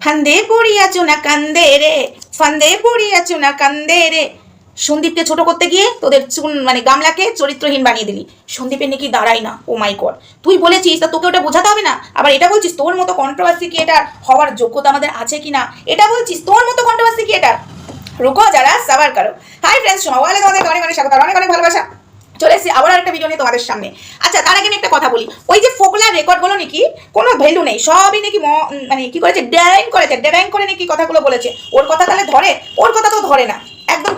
ফান্দে পড়িয়াছো না কান্দে রে, ফান্দে পড়িয়াছো না কান্দে রে। সন্দীপকে ছোট করতে গিয়ে তোদের চুন মানে গামলাকে চরিত্রহীন বানিয়ে দিলি। সন্দীপের নাকি দাঁড়াই না, ও মাই কর তুই বলেছিস, তা তোকে ওটা বোঝাতে হবে না? আবার এটা বলছিস, তোর মতো কন্ট্রোভার্সি কি এটা হওয়ার যোগ্যতা আমাদের আছে কি না এটা বলছিস, তোর মতো কন্ট্রোভার্সি কি এটা রুকো যারা, সাবার করো। হাই ফ্রেন্ডস বলে তোমাদের অনেক অনেক স্বাগত অনেক অনেক ভালোবাসা। চলে এসেছি আবার একটা ভিডিও নিয়ে তোমাদের সামনে। আচ্ছা তার আগে আমি একটা কথা বলি। ওই যে ফোকলার রেকর্ডগুলো নাকি কোনো ভ্যালু নেই, সবই নাকি মানে কি করেছে ড্যাং করেছে ড্যাং করে নাকি কথাগুলো বলেছে। ওর কথা তাহলে ধরে? ওর কথা তো ধরে না।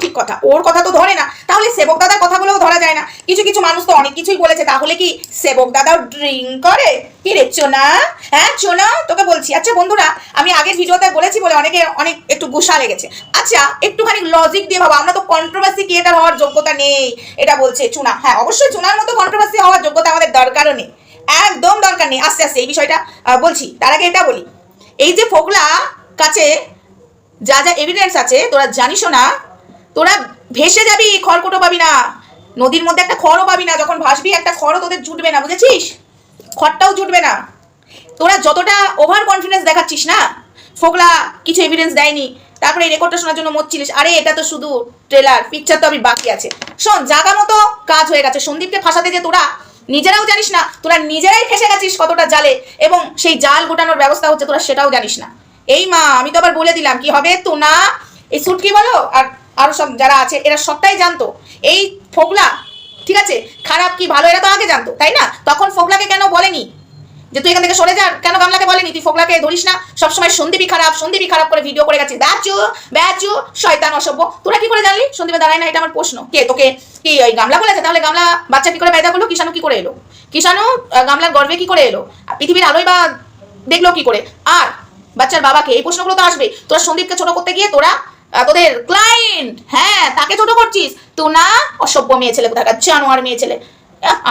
ঠিক কথা, ওর কথা তো ধরে না। তাহলে সেবক দাদার কথাগুলোও ধরা যায় না। কিছু কিছু মানুষ তো অনেক কিছুই বলেছে। তাহলে কি সেবক দাদাও ড্রিঙ্ক করে? কি রে চোনা? হ্যাঁ চোনা? তোকে বলছি। আচ্ছা বন্ধুরা, আমি আগের ভিডিওতে বলেছি বলে অনেকে অনেক একটু গুসা লেগেছে। আচ্ছা একটুখানি লজিক দিয়ে ভাবো। আমরা তো কন্ট্রোভার্সি ক্রিয়েটার হওয়ার যোগ্যতা নেই, এটা বলছে চুনা। হ্যাঁ অবশ্যই চুনার মতো কন্ট্রোভার্সি হওয়ার যোগ্যতা আমাদের দরকারও নেই। একদম দরকার নেই। আস্তে আস্তে, এই বিষয়টা বলছি। তার আগে এটা বলি। এই যে ফোকলা কাছে যা যা এভিডেন্স আছে, তোরা জানিসও না তোরা ভেসে যাবি, খড়কুটো পাবি না। নদীর মধ্যে একটা খড়ও পাবি না, যখন ভাসবি একটা খড়ও তোদের জুটবে না, বুঝেছিস? খড়টাও জুটবে না। তোরা যতটা ওভার কনফিডেন্স দেখাচ্ছিস না, ফোকলা, কিছু এভিডেন্স দেয়নি। তারপরে এই রেকর্ডটা শোনার জন্য মরছিলিস। আরে, এটা তো শুধু ট্রেলার পিকচার তো আমি বাকি আছে। শোন, জাগা মতো কাজ হয়ে গেছে। সন্দীপকে ফাঁসাতে যে তোরা নিজেরাও জানিস না, তোরা নিজেরাই ফেসে গেছিস কতটা জালে, এবং সেই জাল গোটানোর ব্যবস্থা হচ্ছে, তোরা সেটাও জানিস না। এই মা, আমি তো আবার বলে দিলাম, কি হবে তো না এই সুটকি বলো? আর আরও সব যারা আছে, এরা সবটাই জানতো। এই ফোকলা ঠিক আছে? খারাপ কি ভালো, এরা তো আগে জানতো, তাই না? তখন ফোকলাকে কেন বলেনি? যে তুই এখান থেকে সরে যা, কেন গামলাকে বলেনি? তুই ফোকলাকে ধরিস না? সবসময় সন্দীপই খারাপ সন্দীপই খারাপ করে ভিডিও করে গেছিস ব্যাচু ব্যাচু, শয়তান অসভ্য। তোরা কি করে জানলি? সন্দীপে দাঁড়ায় না, এটা আমার প্রশ্ন। কে তোকে? কি ওই গামলা বলেছে? তাহলে গামলা বাচ্চা কি করে পেদা করল? কিষাণু কি করে এলো? কিষাণু গামলার গর্বে কি করে এলো? পৃথিবীর আলোয় বা দেখল কি করে? আর বাচ্চার বাবাকে, এই প্রশ্নগুলো তো আসবে তোরা সন্দীপকে ছোট করতে গিয়ে তোরা তোদের ক্লায়েন্ট। হ্যাঁ তাকে ছোট করছিস। তো না, অসভ্য মেয়ে ছেলে কোথাকার, জানোয়ার মেয়ে ছেলে।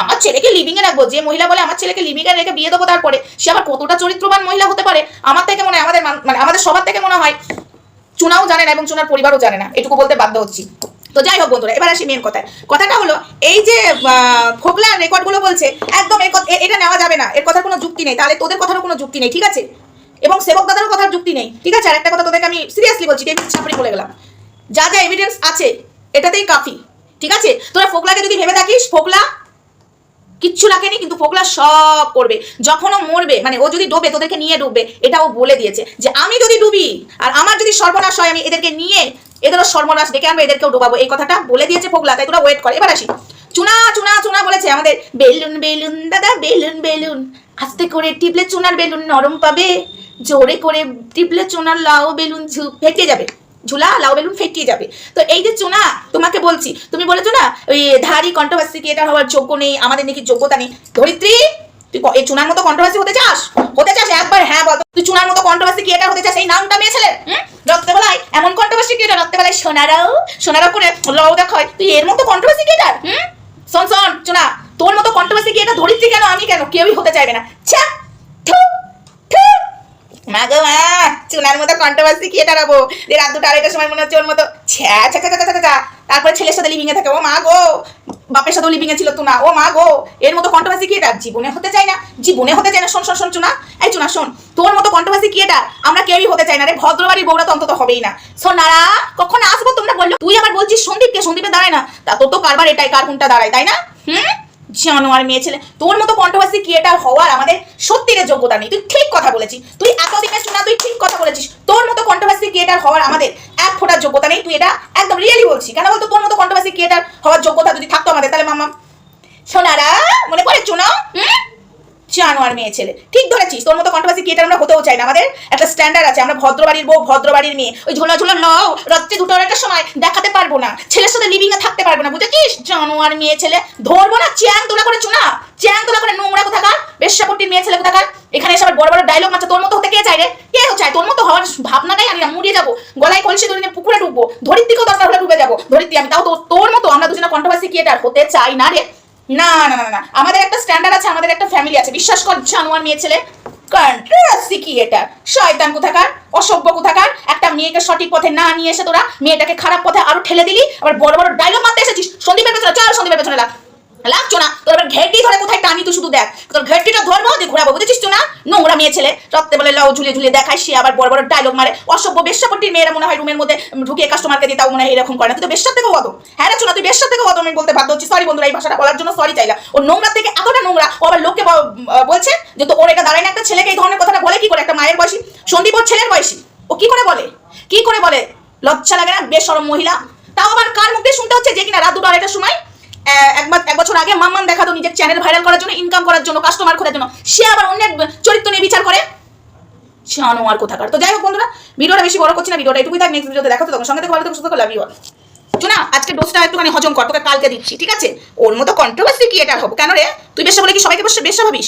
আমার ছেলেকে লিভিং রাখব, যে মহিলা বলে আমার ছেলেকে লিভিং রেখে বিয়ে দেবো তারপরে, সে আবার কতটা চরিত্রবান মহিলা হতে পারে? আমার থেকে মনে হয়, আমাদের মানে আমাদের সবার থেকে মনে হয়, চুনাও জানে না এবং চুনার পরিবারও জানে না। এটুকু বলতে বাধ্য হচ্ছি। তো যাই হোক বন্ধুরা, এবার আসি মেন কথায়। কথাটা হলো, এই যে ফোকলার রেকর্ডগুলো বলছে, একদম এটা নেওয়া যাবে না। এর কথার কোনো যুক্তি নেই। তাহলে তোদের কথারও কোনো যুক্তি নেই, ঠিক আছে? এবং সেবক দাদারও কথার যুক্তি নেই। ঠিক আছে? আর একটা কথা তোদেরকে আমি সিরিয়াসলি বলছি টেবিল ছাপড়ি বলে গেলাম। যা যা এভিডেন্স আছে, এটাতেই কাফি। ঠিক আছে? তোরা ফোকলাকে যদি ভেবে থাকিস ফোকলা কিচ্ছু রাখেনি, কিন্তু ফোকলা সব করবে। যখন ও মরবে মানে ও যদি ডোবে, তোদেরকে নিয়ে ডুববে, এটা ও বলে দিয়েছে যে, আমি যদি ডুবি, আর আমার যদি সর্বনাশ হয়, আমি এদেরকে নিয়ে, এদেরও সর্বনাশ ডেকে আনব, এদেরকেও ডোবাবো। এই কথাটা বলে দিয়েছে ফোকলা, তাই তোরা ওয়েট কর। এবার আসি। চুনা চুনা চুনা বলেছে আমাদের, বেলুন বেলুন, দাদা, বেলুন বেলুন। আস্তে করে টিপলে চুনার বেলুন নরম পাবে, জোরে করে টিপলে চুনার লাউ বেলুন ফেটে যাবে, ঝুলা লাউ বেলুন ফেটিয়ে যাবে। তো এই যে চুনা, তোমাকে বলছি, তুমি বলেছ না, ওই ধারি কন্ট্রোভার্সি ক্রিয়েটার হওয়ার যোগ্য নেই, আমাদের নাকি যোগ্যতা নেই। ধরিত্রী, তুই এই চুনার মতো কন্ট্রোভার্সি হতে চাস? হতে চাস? একবার হ্যাঁ বল তুই চুনার মতো কন্ট্রোভার্সি ক্রিয়েটার হতে চাস? এই নামটা মেয়ে ছেলে রক্তবেলায়, এমন কন্ট্রোভার্সি ক্রিয়েটার রক্তবেলায় সোনারাও সোনারাও করে লও দেখায় তুই এর মতো কন্ট্রোভার্সি ক্রিয়েটার হুম? শোন শোন, চুনা। কন্ট্রোভার্সি ক্রিয়েটার ধরিত্রী কেন? আমি কেন? কেউই হতে চাইবে না। মা গো মা, চুনার মতো কন্ট্রোভার্সি কি এটা রাখব যে রাত দুটো আড়াইটার সময় মনে হচ্ছে ওর মতো। ছ্যা ছ্যা ছ্যা ছ্যা। তারপরে ছেলের সাথে লিভিং এ থাকে। ও মা গো, বাপের সাথে লিভিং এ ছিল তো না ও মা গো, এর মতো কন্ট্রোভার্সি কি এটা? জীবনে হতে চাই না। জীবনে হতে চাই না। শোন শোন শোন, চুনা। এই চুনা, শোন। তোর মতো কন্ট্রোভার্সি কি এটা? আমরা কেউই হতে চাই না রে। ভদ্রবাড়ির বউরা তো অন্তত হবেই না। সোনারা কখন আসব তোমরা বলল তুই আবার বলছিস সন্দীপকে? সন্দীপে দাঁড়ায় না। তা তোর তো কারবার এটাই। কার কোনটা দাঁড়ায়, তাই না? হুম? জানোয়ার মেয়ে ছেলে। তোর মতো কন্ট্রোভার্সি ক্রিয়েটার হওয়ার আমাদের সত্যিরে যোগ্যতা নেই। তুই ঠিক কথা বলেছিস। তুই এতদিনে শোনা তুই ঠিক কথা বলেছিস। তোর মতো কন্ট্রোভার্সি ক্রিয়েটার হওয়ার আমাদের এক ফোটার যোগ্যতা নেই। তুই এটা একদম রিয়েলি বলছি কেন বলতো? তোর মতো কন্ট্রোভার্সি ক্রিয়েটার হওয়ার যোগ্যতা যদি থাকতো আমাদের, তাহলে মামা সোনারা, মনে পড়ে চুনো হুম? জানোয়ার মেয়ে ছেলে। ঠিক ধরেছিস, তোর মতো কন্ট্রোভার্সি ক্রিয়েটার আমরা হতেও চাই না। আমাদের একটা স্ট্যান্ডার্ড আছে, আমরা ভদ্রবাড়ির বউ, ভদ্রবাড়ির মেয়ে। ওই ঝোলা ঝোলা লও রাত্রে দুটো আড়াইটার সময় দেখাতে পারব না। ছেলের সাথে লিভিং এ থাকতে পারব না, বুঝেছিস? জানোয়ার মেয়ে ছেলে। ধরবো না, চ্যাং তোলা করে চুনা। চ্যাং তোলা করে নোংরা কোথাকার? বেশ্যাপট্টির মেয়ে ছেলে কোথাকার? এখানে এসে আবার বড় বড় ডায়লগ মারছে। তোর মতো হতে কে চাই রে? কে চায়? তোর মতো হওয়ার ভাবনাটাই আমি মুড়িয়ে যাব। গলায় কলসি ধরে নিয়ে পুকুরে ডুববো। ধরিত্রীকেও দরকার হলে ডুবে যাব। ধরিত্রী, আমি তাও তোর মতো, আমরা দুজনে কন্ট্রোভার্সি ক্রিয়েটার হতে চাই না রে। না না না না আমাদের একটা স্ট্যান্ডার্ড আছে, আমাদের একটা ফ্যামিলি আছে। বিশ্বাস কর, জানোয়ার মেয়ে ছেলে। কন্ট্রাসি কি এটা। শয়তান কোথাকার? অসভ্য কোথাকার? একটা মেয়েকে সঠিক পথে না নিয়ে এসে তোরা মেয়েটাকে খারাপ পথে আরও ঠেলে দিলি? আবার বড় বড় ডায়লগ মারতে এসেছিস? সন্দীপের পেছনে, চল সন্দীপের পেছনে লাগ লাগছো না? তোর এবার ঘেরটি ধরে কোথায় টানি তুই শুধু দেখ। তোর ঘেরটিটা ধরবো দিয়ে ঘোরাবো বুঝেছিস তো না? নোংরা মেয়ে ছেলে। রক্তে বলে লাউ ঝুলিয়ে ঝুলিয়ে দেখায়, সে আবার বড় বড় ডায়লগ মারে। অসভ্য বেশ্যাপট্টির মেয়েরা মনে হয় রুমের মধ্যে ঢুকিয়ে কাস্টমারকে দিয়ে তাও মনে হয় এরকম করে না। তুই তো বেশ্যার কত হ্যাঁ রে চুনা, তুই বেশ্যার থেকেও কত আমি বলতে বাধ্য হচ্ছি। সরি বন্ধুরা, এই ভাষাটা বলার জন্য সরি চাইলা ও নোংরা থেকে এতটা নোংরা, ও আবার লোককে বলছে যে তো ওর এটা দাঁড়ায় না, একটা ছেলেকে এই ধরনের কথাটা বলে কি করে? একটা মায়ের বয়সী। সন্দীপ ওর ছেলের বয়সী। ও কি করে বলে? কি করে বলে? লজ্জা লাগে না? বেসরম মহিলা। তাও আবার কার মুখে শুনতে হচ্ছে? যে কিনা রাত দুটো আড়াইটার সময়? এক বছর আগে মাম্মান দেখাতো নিজের চ্যানেল ভাইরাল করার জন্য ইনকাম করার জন্য কাস্টমার খোঁজার জন্য। সে আবার অন্যের চরিত্র নিয়ে বিচার করে। সে আর কোথাকার। তো যাই হোক বন্ধুরা, ভিডিওটা বেশি বড় করছি না, ভিডিওটা এটুকুই থাক নেক্সট ভিডিওতে দেখাতে তখন সঙ্গে থেকে ভালো থেকে, সুস্থ লাভ না আজকে ডোজটা একটুখানি হজম কর, তোকে কালকে দিচ্ছি, ঠিক আছে? ওর মতো কন্ট্রোভার্সি কি এটা হব? কেন রে? তুই বেশি বলে কি সবাইকে বেশ বেশ ভাবিস?